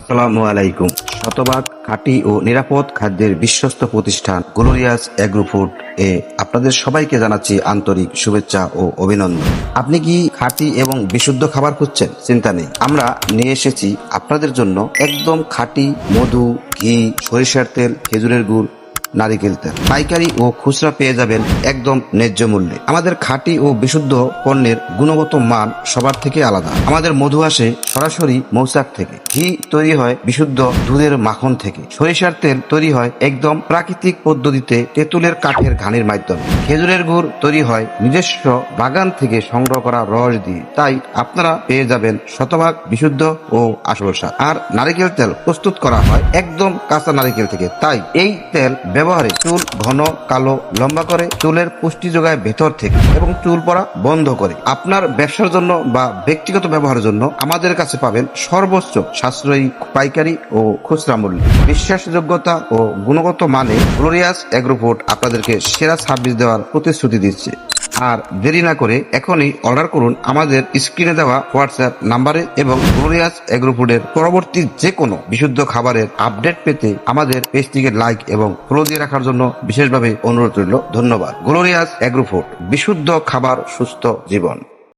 আসসালামু আলাইকুম। শতভাগ খাঁটি ও নিরাপদ খাদ্যের বিশ্বস্ত প্রতিষ্ঠান গ্লোরিয়াস অ্যাগ্রোফুড এ আপনাদের সবাইকে জানাচ্ছি আন্তরিক শুভেচ্ছা ও অভিনন্দন। আপনি কি খাঁটি এবং বিশুদ্ধ খাবার খুঁজছেন? চিন্তা নেই। আমরা নিয়ে এসেছি আপনাদের জন্য একদম খাঁটি মধু, ঘি, সরিষার তেল, খেজুরের গুড় নারিকেল তেল পাইকারি ও খুচরা পেয়ে যাবেন একদম ন্যায্য মূল্যে। আমাদের খাঁটি ও বিশুদ্ধ পণ্যের গুণগত মান সবার থেকে আলাদা। আমাদের মধু আসে সরাসরি মৌচাক থেকে। ঘি তৈরি হয় বিশুদ্ধ দুধের মাখন থেকে। সরিষার তেল তৈরি হয় একদম প্রাকৃতিক পদ্ধতিতে তেঁতুলের কাঠের ঘানির মাধ্যমে। খেজুরের গুড় তৈরি হয় নিজস্ব বাগান থেকে সংগ্রহ করা রস দিয়ে। তাই আপনারা পেয়ে যাবেন শতভাগ বিশুদ্ধ ও আসল স্বাদ আর নারিকেল তেল প্রস্তুত করা হয় একদম কাঁচা নারিকেল থেকে। তাই এই তেল ব্যবহারে চুল ঘন, কালো, লম্বা করে চুলের পুষ্টি যোগায় ভেতর থেকে এবং চুল পড়া বন্ধ করে। আপনার ব্যবসার জন্য বা ব্যক্তিগত ব্যবহারের জন্য আমাদের কাছে পাবেন সর্বোচ্চ সাশ্রয়ী পাইকারি ও খুচরা মূল্য। বিশ্বাসযোগ্যতা ও গুণগত মানে গ্লোরিয়াস অ্যাগ্রোফোর্ট আপনাদেরকে সেরা সার্ভিস দেওয়ার প্রতিশ্রুতি দিচ্ছে। আর দেরি না করে এখনই অর্ডার করুন আমাদের স্ক্রিনে দেওয়া হোয়াটসঅ্যাপ নাম্বারে এবং গ্লোরিয়াস এগ্রোফুডের পরবর্তী যে কোনো বিশুদ্ধ খাবারের আপডেট পেতে আমাদের পেজটিকে লাইক এবং ফলো দিয়ে রাখার জন্য বিশেষভাবে অনুরোধ রইল। ধন্যবাদ। গ্লোরিয়াস এগ্রোফুড বিশুদ্ধ খাবার, সুস্থ জীবন।